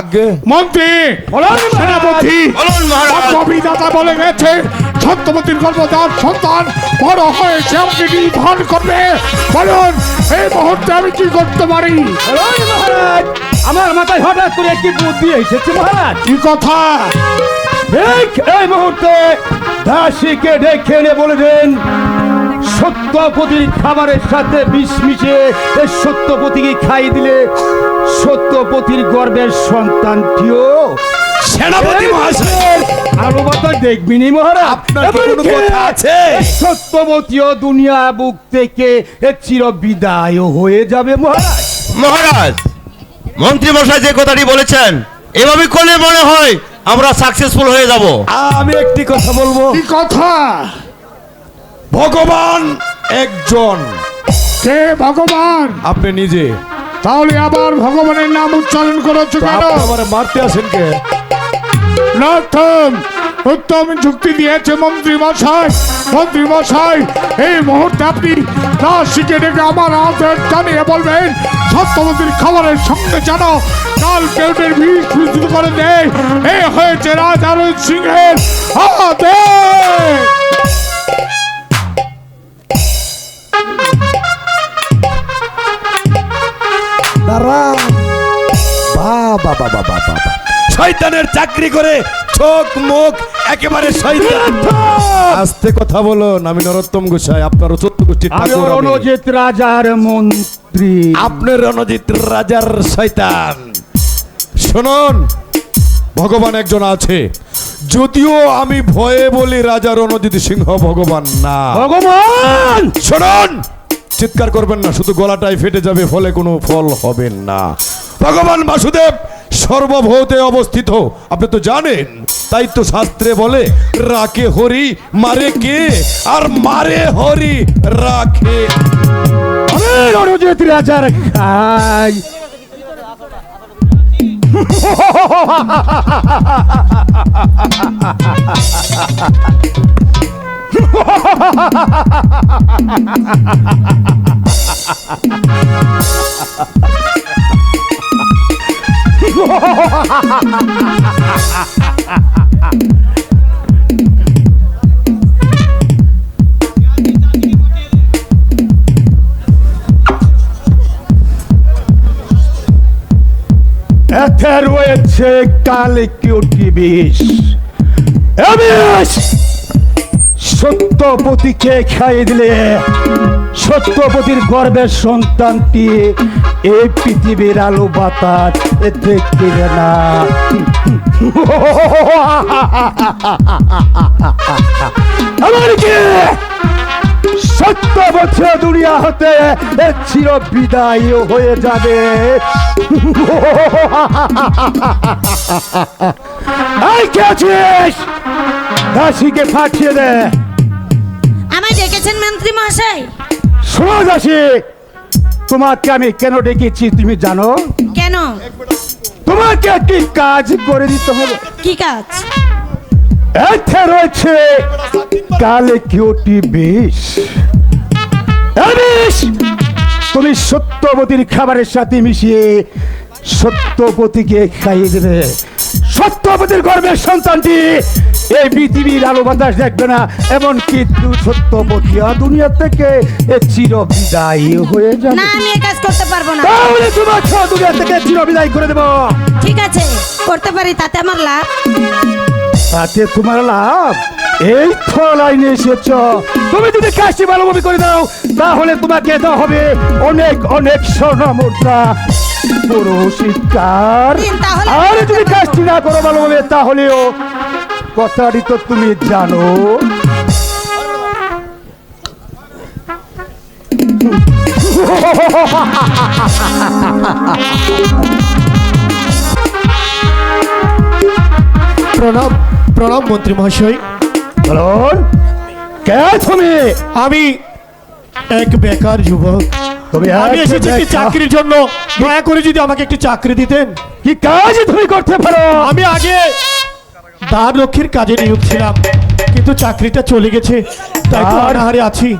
আগে। মন্ত্রী সেনাপতি বলুন মহারাজ। কবিদাতা বলে গেছে সত্যবতীর গর্ভদার সন্তান বড় হয়েছে আমাকে নির্ধারণ করবে। বলুন এই মুহূর্তে আমি কি করতে পারি? মহারাজ। আমার মাথায় হঠাৎ করে একটি বুদ্ধি এসেছে মহারাজ। কি কথা? ঠিক এই মুহূর্তে দাসীকে ডেকে এনে বলে দেন সত্যপতির খাবারের সাথে বিষ মিশিয়ে এই সত্যপতিকে খাই দিলে সত্যপতির গর্বের সন্তানটিও সেনাপতি মহাশয়। আরও কথা দেখবি মহারাজ? আপনার কোনো কথা আছে? সত্যবতীও দুনিয়া বুক থেকে এ চির বিদায় হয়ে যাবে মহারাজ। মহারাজ মন্ত্রী মশাই যে কথাটি বলেছেন এভাবে করলে মনে হয় আমরা সাকসেসফুল হয়ে যাব। আমি একটি কথা বলব। কি কথা? ভগবান একজন। কে ভগবান? আপনি নিজে। তাহলে আবার ভগবানের নাম উচ্চারণ করেছ কেন? আমার মারতে আসেন কে? উত্তম যুক্তি দিয়েছে মন্ত্রী মশাই। মন্ত্রী মশাই এই মুহূর্তে আপনি দাসীকে ডেকে আমার আদেশ জানিয়ে বলবেন সত্যবতীর খাবারের সঙ্গে যেন কাল কেউটের বিষ মিশ্রিত করে দেয়। এই হয়েছে রাজা সিংহের আদেশ। বাবা বাবা বাবা শয়তানের চাকরি করে চোখ মুখ একেবারে শয়তান। আস্তে কথা বলুন আমি নরোত্তম গোসাই আপনার চোদ্দ গোষ্ঠীর আমি ঠাকুর আমি। রণজিৎ রাজার মন্ত্রী। আপনি রণজিৎ রাজার শয়তান। শুনুন ভগবান একজন আছে যদিও আমি ভয়ে বলি রাজা রণজিৎ সিংহ ভগবান না। ভগবান! শুনুন চিৎকার করবেন না শুধু গলাটাই ফেটে যাবে ফলে কোনো ফল হবে না। ভগবান বাসুদেব সর্বভৌতে অবস্থিত। আপনি তো জানেন, তাই তো শাস্ত্রে বলে, রাখে হরি, মারে কে? আর মারে হরি, রাখে। এতে রয়েছে কালিকিউটি বিষ এ বিষ সত্যপতিকে খাইয়ে দিলে সত্যপতির গর্বের সন্তানটি এই পৃথিবীর আলো বাতাস দেখবে না। সত্য বছর দুনিয়া হতে চির বিদায় হয়ে যাবে। কে দাসীকে পাঠিয়ে দে। আমায় ডেকেছেন মন্ত্রী মহাশয়। শোনো দাসী তোমাকে আমি কেন ডেকেছি তুমি জানো? কেন? তোমাকে একটি কাজ করে দিতে হবে? কি কাজ? এতে রয়েছে কালে কিউটি বিষ? বিষ তুমি সত্যবতীর খাবারের সাথে মিশিয়ে সত্যপতিকে খাইয়ে দেবে। সত্যপতির গর্বের সন্তানটি। এই পৃথিবীর আলো বাতাস দেখবে না এমন কিন্তু সত্যপতি দুনিয়া থেকে এ চির বিদায় হয়ে যাবে। না আমি কাজ করতে পারব না। তাহলে তোমাকে দুনিয়া থেকে চির বিদায় করে দেবো। ঠিক আছে করতে পারি তাতে আমার লাভ। তাতে তোমার লাভ। এই তো লাইনে এসেছ। তুমি যদি কাজটি ভালোভাবে করে দাও তাহলে তোমাকে দেওয়া হবে অনেক অনেক স্বর্ণ মুদ্রা আর যদি কাজটি না করো ভালোভাবে তাহলেও কথাটি তো তুমি জানো। প্রণাম প্রণাম মন্ত্রী মহাশয়। কে তুমি? আমি এক বেকার যুবক। আমি এসেছি একটি চাকরির জন্য? দয়া করে যদি আমাকে একটি চাকরি দিতেন। কি কাজ তুমি করতে পারো? আমি আগে দ্বার রক্ষীর কাজে নিয়োগ ছিলাম কিন্তু চাকরিটা চলে গেছে তাই তো আছি।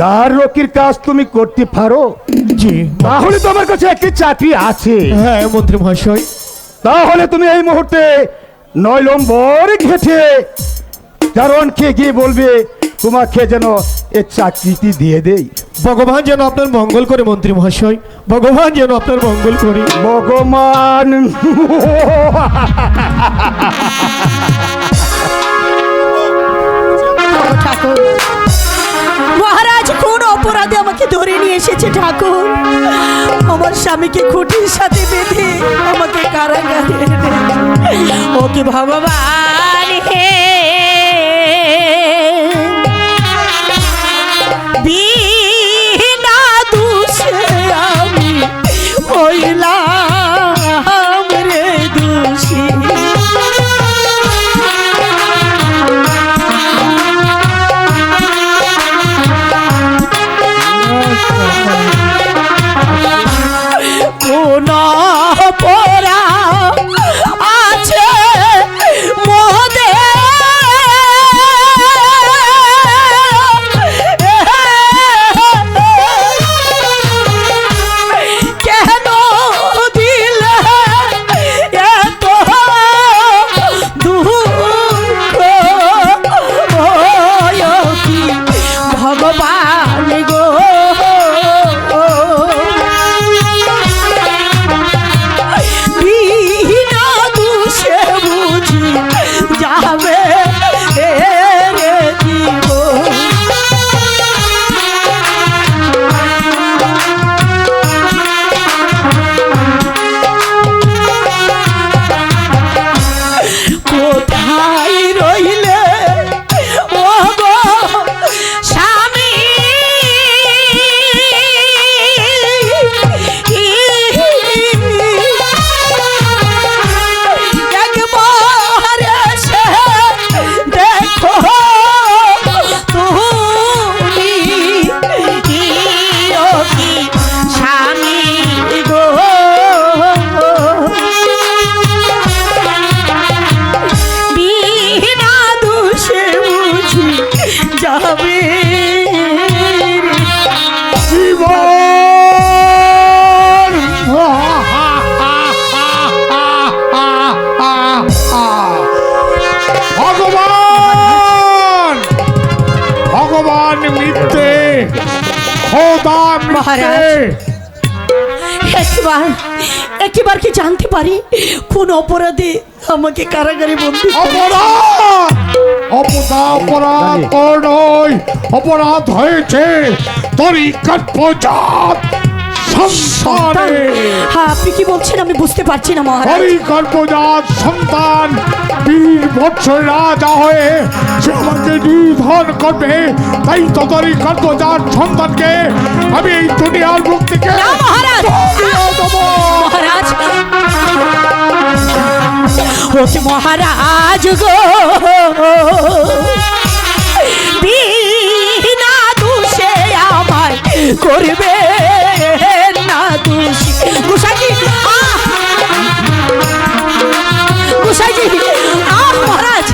দ্বার রক্ষীর কাজ তুমি করতে পারো? জি। তাহলে তো আমার কাছে একটি চাকরি আছে। হ্যাঁ মন্ত্রী মহাশয়। তাহলে তুমি এই মুহূর্তে নয় নম্বর ঘেটে কারণকে গিয়ে বলবে তোমাকে যেন এই চাকরিটি দিয়ে দেই। ভগবান যেন আপনার মঙ্গল করে মন্ত্রী মহাশয়। ভগবান যেন আপনার মঙ্গল করে। ভগবান। ঠাকুর মহারাজ কোন অপরাধে আমাকে ধরে নিয়ে এসেছে ঠাকুর। আমার স্বামীকে খুঁটির সাথে বেঁধে আমাকে কারাগারে ওকে ভগবান হে মহারাজ। একবার একবার কি জানতে পারি? কোন অপরাধে আমাকে কারাগারে বন্দি অপরাধ! অপরাধ অপরাধ তোর নয়। অপরাধ হয়েছে তোরই গর্ভজাত সন্তানে। হ্যাঁ আপনি কি বলছেন? আমি বুঝতে পারছি না মহারাজ। গর্ভজাত সন্তান বীর বৎসর রাজা হয়ে সে আমাকে নিধন করবে। তাই তো গর্ভজাত সন্তানকে আমি এই দুনিয়ার মুখ থেকে না, মহারাজ! মহারাজ! ওকে মহারাজ গো! বিনা দোষে আমায় করবে। দোষী গুসাইজি আহ! গুসাইজি আহ মহারাজ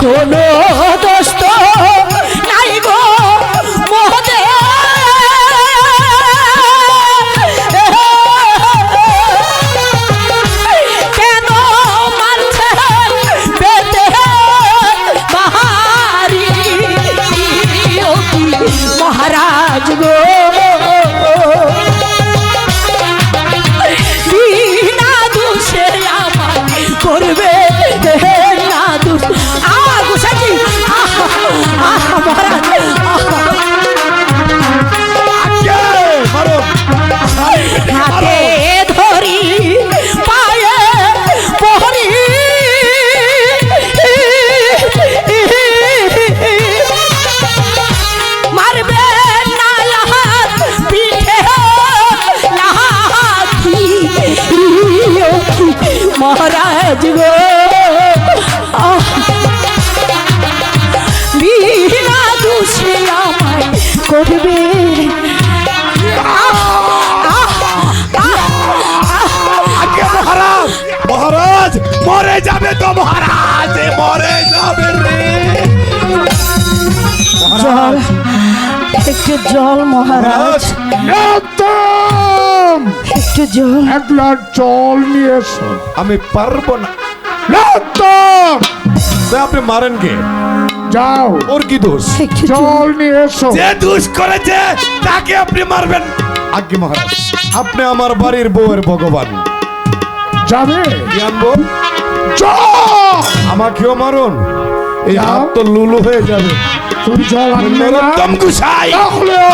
কোন দোষ একটু জল মহারাজ। একদম! একটু জল। এক গ্লাস জল নিয়ে এসো। আমি পারব না। একদম! আপনি মারেন কে? যাও। ওর কি দোষ? জল। জল নিয়ে এসো। যে দোষ করেছে তাকে আপনি মারবেন। আজ্ঞে মহারাজ আপনি আমার বাড়ির বউয়ের ভগবান। যাবে? কি আনব? আমাকেও মারুন। এই। হাত তো লুলু হয়ে যাবে।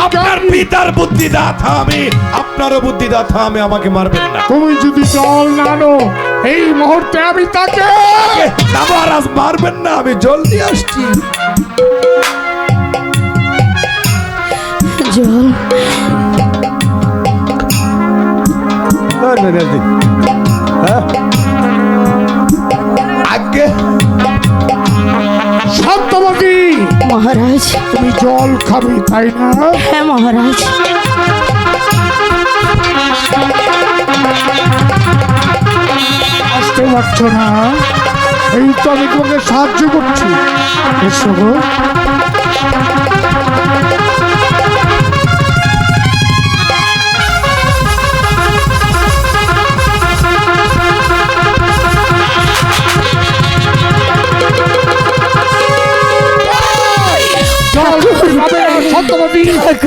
আপনার পিতার বুদ্ধি দাতা আমি আপনারও বুদ্ধি দাতা আমি আমাকে মারবেন না। তুমি যদি জল এই মুহূর্তে আমি তাকে না মহারাজ মারবেন না আমি জলদি আসছি। জল। আগে সত্যবতী মহারাজ। তুমি জল খাবে তাই না? হ্যাঁ মহারাজ। আসতে পারছ না? এই তো আমি তোমাকে সাহায্য করছি। এসো গো। না, সত্যবতী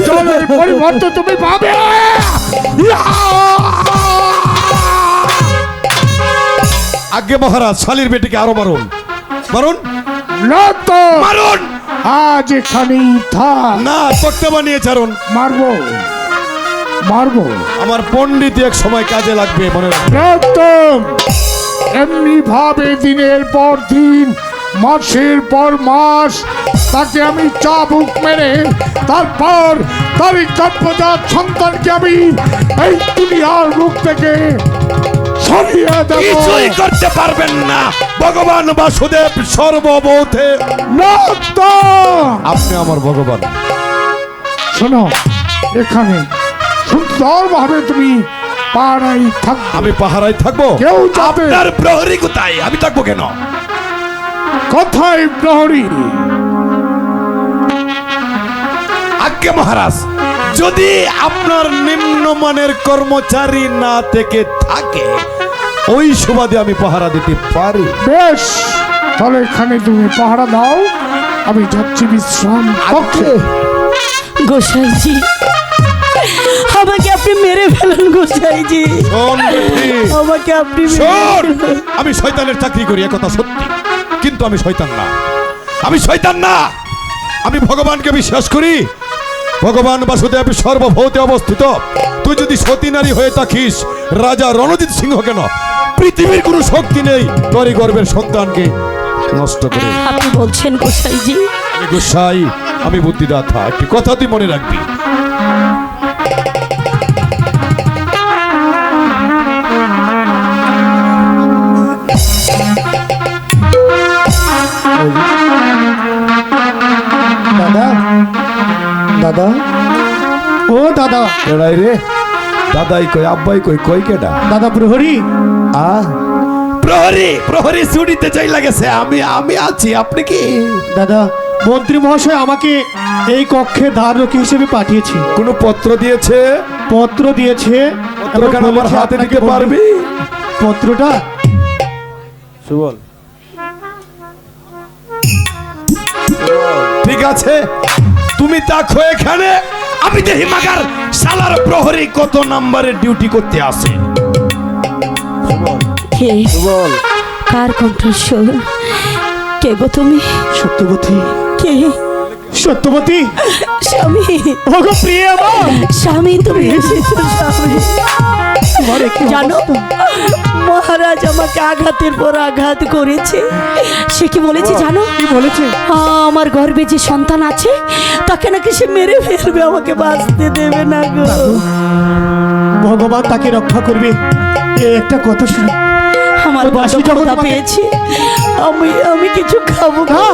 জলের পরিবর্তে তুমি পাবে। আগে মহারাজ শালির বেটিকে আরও মারুন। মারুন? মারুন! আজ এখানেই থাক না তক্তা বানিয়ে ছাড়ুন। মারবো। মারবো। আমার পণ্ডিত এক সময় কাজে লাগবে মনে একদম। এমনি ভাবে দিনের পর দিন মাসের পর মাস তাকে আমি চাবুক মেরে তারপর তার গর্ভজাত সন্তানকে আমি এই দুনিয়ার মুখ থেকে সরিয়ে দেব। কিছুই করতে পারবেন না। ভগবান বাসুদেব তো। আপনি আমার ভগবান। শোনো এখানে সুন্দরভাবে তুমি পাড়াই থাকবে আমি পাহারায় থাকব? কেউ যাবে। আপনার প্রহরী কোথায়? আমি থাকব কেন? কথাই প্রহরী। আজ্ঞে মহারাজ? যদি আপনার নিম্নমানের কর্মচারী না থেকে থাকে ওই সুবাদে আমি পাহারা দিতে পারি। বেশ তাহলে এখানে তুমি পাহারা দাও আমি যাচ্ছি বিশ্রাম কক্ষে। গোসাইজি আমাকে আপনি মেরে ফেলুন গোসাইজি। আমাকে আপনি আমি শয়তানের চাকরি করি একথা সত্যি। কিন্তু আমি শয়তান না। আমি শয়তান না! আমি ভগবানকে বিশ্বাস করি। ভগবান বাসুদেব সর্বভৌতে অবস্থিত। তুই যদি সতী নারী হয়ে থাকিস রাজা রণজিৎ সিংহ কেন? পৃথিবীর কোনো শক্তি নেই তরি গর্বের সন্তানকে নষ্ট করে। আপনি বলছেন গোসাইজি। গোসাই আমি বুদ্ধিদাতা একটি কথা তুই মনে রাখবি। কেডাই রে? দাদাই কই আব্বাই কই কই কেডা? দাদা প্রহরী। আ? প্রহরী প্রহরী ছুটিতে চাই লাগেছে আমি আমি আছি আপনি কি? দাদা মন্ত্রী মহাশয় আমাকে এই কক্ষে দ্বাররক্ষী হিসেবে পাঠিয়েছে। কোনো পত্র দিয়েছে? পত্র দিয়েছে পত্রখানা আমার হাতে দিতে পারবি? পত্রটা? সুবল। ঠিক আছে তুমি দেখো এখানে। আমি দেখি মাগার সালার প্রহরী কত নাম্বারে ডিউটি করতে আসে। কে কার কণ্ঠস্বর। কে গো তুমি? সত্যবতী। কে? সত্যবতী? স্বামী। ওগো প্রিয় আমার স্বামী তুমি এসেছ স্বামী। জানো মহারাজ আমাকে আঘাতের পর আঘাত করেছে। সে কি বলেছে জানো? কি বলেছে? আমার গর্ভে যে সন্তান আছে তাকে নাকি সে মেরে ফেলবে আমাকে বাঁচতে দেবে না গো। ভগবান তাকে রক্ষা করবে। একটা কথা শুনে। আমার যখন ক্ষুধা আমি আমি কিছু খাব। না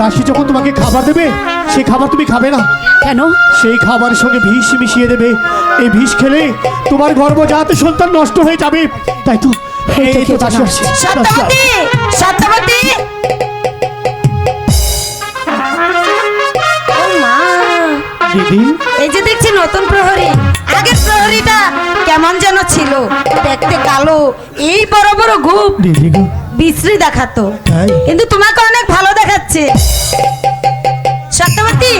দাসী যখন তোমাকে খাবার দেবে সেই খাবার তুমি খাবে না। কেন? সেই খাবারের সঙ্গে বিষ মিশিয়ে দেবে। এই বিষ খেলে তোমার গর্ভজাত সন্তান নষ্ট হয়ে যাবে। তাই তো এই তো দাসী আসছে। সত্যবতী! সত্যবতী! দিদি? এই যে দেখছি নতুন প্রহরী। আগের প্রহরীটা কেমন যেন ছিল। দেখতে কালো এই বড় বড় গুপ দিদি গো। বিশ্রী দেখাতো। কিন্তু তোমাকে অনেক ভালো দেখাচ্ছে সত্যবতী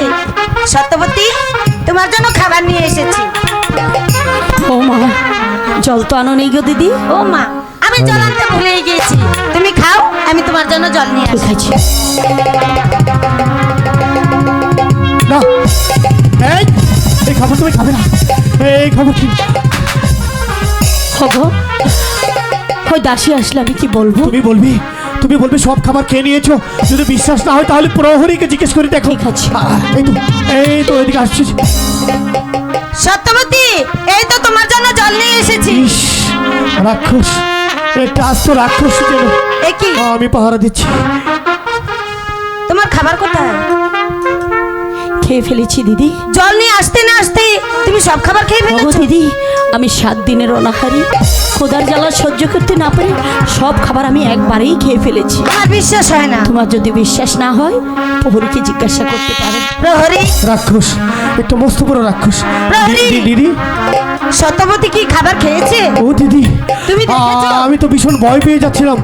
সত্যবতী তোমার জন্য খাবার নিয়ে এসেছি। ও মা জল তো আনো নেই গো দিদি। ও মা আমি জল আনতে ভুলেই গিয়েছি। তুমি খাও আমি তোমার জন্য জল নিয়ে ঠিক আসি আছে। না। এই এই খাবার তুমি খাবে না। এই খাবার কি? হগো ওই দাসী আসলে আমি কি বলব? তুমি বলবি। তুমি বলবে সব খাবার খেয়ে নিয়েছো। যদি বিশ্বাস না হয় তাহলে প্রহরীকে জিজ্ঞেস করে দেখো। এই তো এই তো এদিকে আসছিস সত্যবতী এই তো তোমার জন্য জল নিয়ে এসেছি। রাক্ষস। এটা আস্ত রাক্ষস কেন এ কি? আমি পাহারা দিচ্ছি। তোমার খাবার কোথায়? খেয়ে ফেলেছি দিদি। জল নিয়ে আসতে না আসতে তুমি সব খাবার খেয়ে ফেলেছো? দিদি আমি সাত দিনের অনাহারি। খোদার জ্বালা সহ্য করতে না পারি সব খাবার আমি একবারেই খেয়ে ফেলেছি। আমার বিশ্বাস হয় না। তোমার যদি বিশ্বাস না হয় প্রহরীকে জিজ্ঞাসা করতে পারো। প্রহরী। রাক্ষস একটা মস্ত বড় রাক্ষস। প্রহরী! দি- দিদি। সত্যবতী কি খাবার খেয়েছে? ও দিদি তুমি দেখেছ? আমি তো ভীষণ ভয় পেয়ে যাচ্ছিলাম।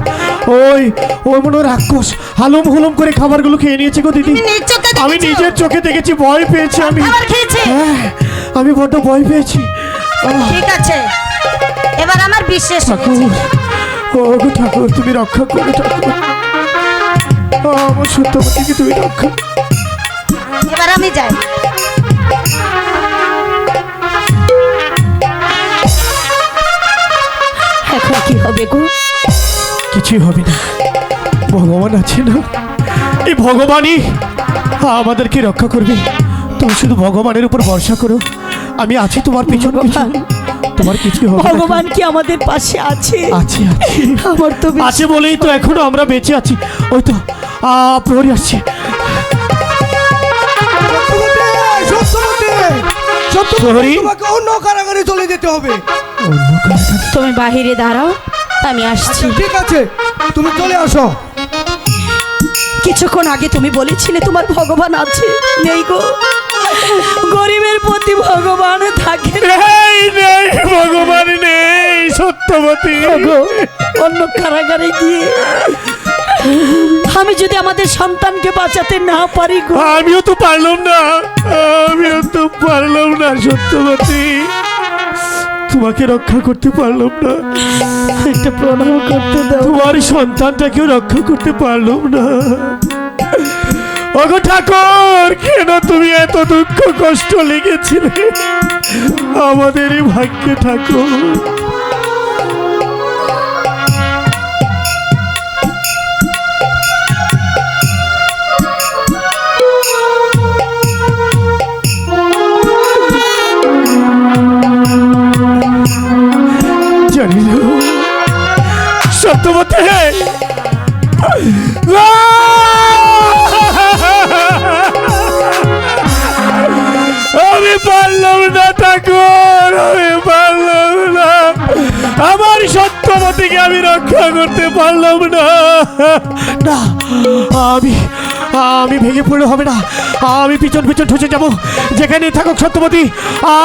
ওই ওই মনে রাক্ষস হালুম হুলুম করে খাবারগুলো খেয়ে নিয়েছে গো দিদি। আমি নিজের চোখে দেখেছি ভয় পেয়েছি আমি? খাবার খেয়েছে? হ্যাঁ, আমি বড্ড ভয় পেয়েছি। ঠিক আছে। এবার আমার বিশ্বাস ঠাকুর। ও গো ঠাকুর তুমি রক্ষা করো ঠাকুর। আমার সত্যবতীকে তুমি রক্ষা এবার আমি যাই। এখন কি হবে গো? কিছুই হবে না। ভগবান আছে না? এই ভগবানই আমাদেরকে রক্ষা করবে। তুমি শুধু ভগবানের উপর ভরসা করো। আমি আছি তোমার পিছন পিছন। তোমার হবে না। ভগবান কি আমাদের পাশে আছে? আছে আছে। আমার তো বেশ- আছে বলেই তো এখনও আমরা বেঁচে আছি। ওই তো আ প্রহরী আসছে। প্রহরী? তোমাকে অন্য কারাগারে চলে যেতে হবে তুমি বাহিরে দাঁড়াও আমি আসছি। ঠিক আছে। তুমি চলে আসো। কিছুক্ষণ আগে তুমি বলেছিলে তোমার ভগবান আছে। নেই গো। গরিবের প্রতি ভগবান থাকে ভগবান নেই সত্যবতী। গো, অন্য কারাগারে গিয়ে আমি যদি আমাদের সন্তানকে বাঁচাতে না পারি আমিও তো পারলাম না আমিও তো পারলাম না সত্যবতী। তোমাকে রক্ষা করতে পারলাম না। একটা প্রণাম করতে দাও। তোমার সন্তানটাকেও রক্ষা করতে পারলাম না। ওগো ঠাকুর কেন তুমি এত দুঃখ কষ্ট লেগেছিলে? আমাদেরই ভাগ্যে ঠাকুর সত্যবতী আমি পারলাম না ঠাকুর, আমি পারলাম না। আমার সত্যবতীকে আমি রক্ষা করতে পারলাম না। না, আমি আমি ভেঙে পড়লে হবে না। আমি পিছন পিছন ঠুসে যাব। যেখানে থাকুক সত্যবতী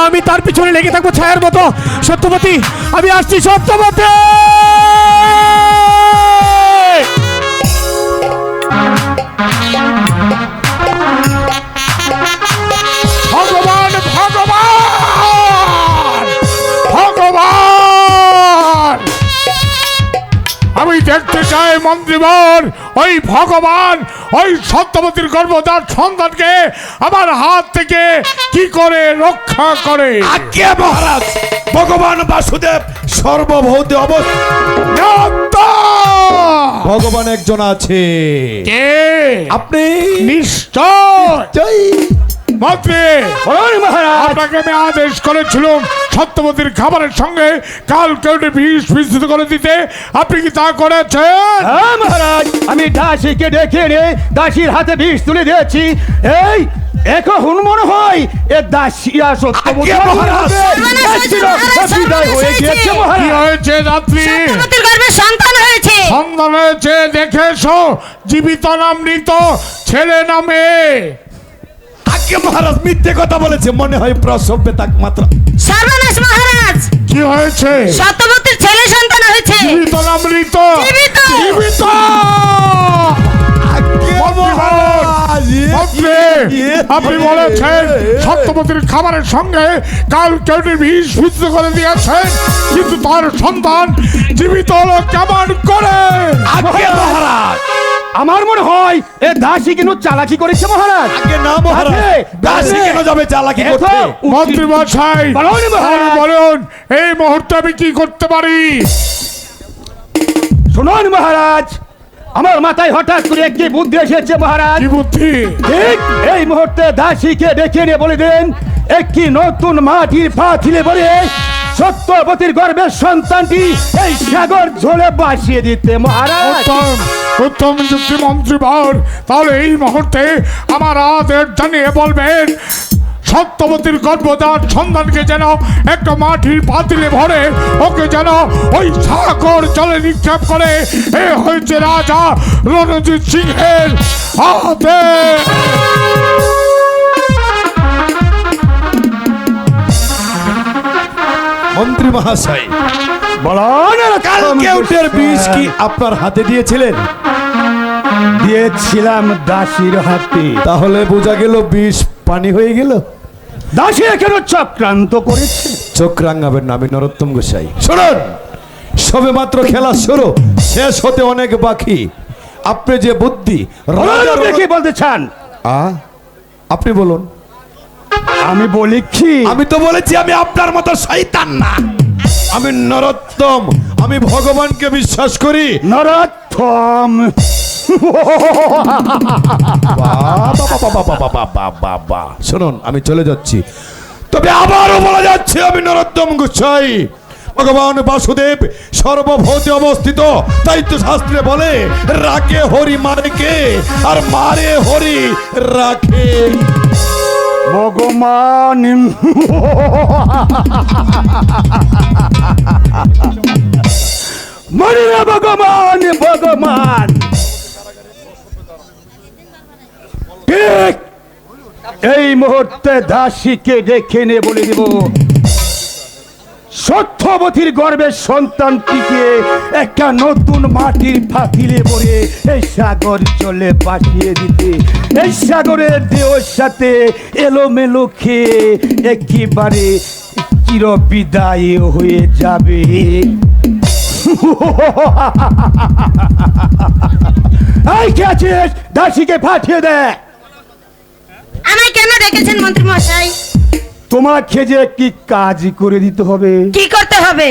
আমি তার পিছনে লেগে থাকব ছায়ার মতো। সত্যবতী আমি আসছি সত্যবতী দেখতে চাই মন্ত্রীবর ওই ভগবান ওই সত্যবতীর গর্ভদার সন্তানকে আমার হাত থেকে কি করে রক্ষা করে? আজ্ঞে মহারাজ ভগবান বাসুদেব সর্বভৌতে অবস্থিত ভগবান একজন আছে। কে? আপনি? নিশ্চয়! মন্ত্রী! আপনাকে আমি আদেশ করেছিলাম সত্যবতীর খাবারের সঙ্গে কাল কেউটে বিষ মিশ্রিত করে দিতে। আপনি কি তা করেছেন? হ্যাঁ মহারাজ আমি দাসীকে ডেকে এনে দাসীর হাতে বিষ তুলে দিয়েছি। এই এখন মনে হয় এ দাসিয়া সত্যবতী মহারাজ! হয়েছে, বিদায় হয়ে গিয়েছে হয়েছে। কি মহারাজ হয়েছে রাত্রি সন্তান হয়েছে। সন্ধান হয়েছে দেখে জীবিত নাম মৃত ছেলে না মেয়ে। আজকে মহারাজ মিথ্যে কথা বলেছে? মনে হয় প্রসবে তাক মাত্র। সর্বনাশ মহারাজ! কি হয়েছে? সত্যবতীর ছেলে সন্তান হয়েছে। জীবিত না মৃত? জীবিত। জীবিত! আপনি বলেছেন খাবারের সঙ্গে কাল কেউটি বিষ করে দিয়েছেন কিন্তু তার সন্তান জীবিত হলো কেমন করে? আগে মহারাজ! আমার মনে হয় এ দাসী কিন্তু চালাকি করেছে মহারাজ? আগে না মহারাজ দাসী কেন যাবে চালাকি করতে? মন্ত্রী মশাই বলুন, মহারাজ। বলুন এই মুহূর্তে আমি কি করতে পারি? শুনুন মহারাজ আমার মাথায় হঠাৎ করে একটি বুদ্ধি এসেছে মহারাজ। কি বুদ্ধি? ঠিক এই মুহূর্তে দাসীকে ডেকে নিয়ে বলে দেন একটি নতুন মাটির পাথিলে বলে সত্যবতীর গর্ভের সন্তানটি এই সাগর ঝোলে বাসিয়ে দিতে মহারাজ। উত্তম যুক্তি মন্ত্রী বর তাহলে এই মুহূর্তে আমার আদের জানিয়ে বলবেন সত্যবতীর গর্ভদার সন্তানকে যেন একটা মাটির পাতিলে ভরে ওকে যেন ওই সাগর জলে নিক্ষেপ করে এ হয়েছে রাজা রণজিৎ সিংহের হাতে মন্ত্রী মহাশয় বলুন কাল কেউটের বীজ কি আপনার হাতে দিয়েছিলেন? দিয়েছিলাম দাসীর হাতে। তাহলে বোঝা গেল বিষ পানি হয়ে গেল? দাসী কেন চক্রান্ত করেছে। চোখ রাঙাবেন না আমি নরোত্তম গোসাই। শুনুন সবে মাত্র খেলা শুরু শেষ হতে অনেক বাকি। আপনি যে বুদ্ধি কি বলতে চান? আ? আপনি বলুন। আমি বলি কি? আমি তো বলেছি আমি আপনার মতো শয়তান না। আমি নরোত্তম। আমি ভগবানকে বিশ্বাস করি। নরোত্তম বাবা শুনুন আমি চলে যাচ্ছি। তবে আবারও বলা যাচ্ছে আমি নরোত্তম গুচ্ছাই ভগবান বাসুদেব সর্বভৌতে অবস্থিত। তো শাস্ত্রে বলে রাখে হরি মারে কে আর মারে হরি রাখে। ভগবান। এই মুহূর্তে দাসীকে ডেকে নিয়ে বলে দিব, সত্যবতীর গর্ভের সন্তানটিকে একটা নতুন মাটির ফাতিলে পরে এই সাগর চলে পাঠিয়ে দিতে। এই সাগরের দেওয়ার সাথে এলোমেলো খেয়ে একেবারে চির বিদায় হয়ে যাবে। এই কে আছিস? দাসীকে পাঠিয়ে দেয় আমায় কেন ডেকেছেন মন্ত্রী মশাই? তোমাকে যে একটি কাজ করে দিতে হবে? কি করতে হবে?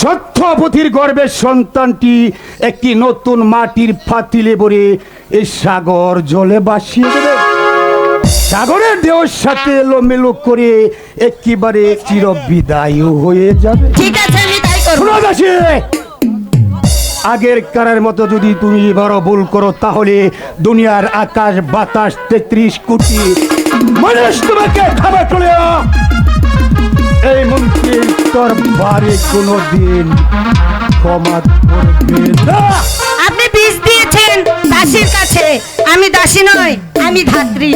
সত্যবতীর গর্ভের সন্তানটি একটি নতুন মাটির ফাতিলে ভরে এই সাগর জলে বাসিয়ে দেবে। সাগরের দেওয়ার সাথে এলোমেলো করে একেবারে চির বিদায় হয়ে যাবে। ঠিক আছে আমি শোনো দাসী, আগের কারের মতো যদি তুমি বড় ভুল করো তাহলে দুনিয়ার আকাশ বাতাস তেত্রিশ কোটি মানুষ তোমাকে খাবার চলে এই মন্ত্রীর তোর বাড়ি কোনো দিন ক্ষমা করবে না। আপনি বীজ দিয়েছেন দাসীর কাছে। আমি দাসী নয় আমি ধাত্রী।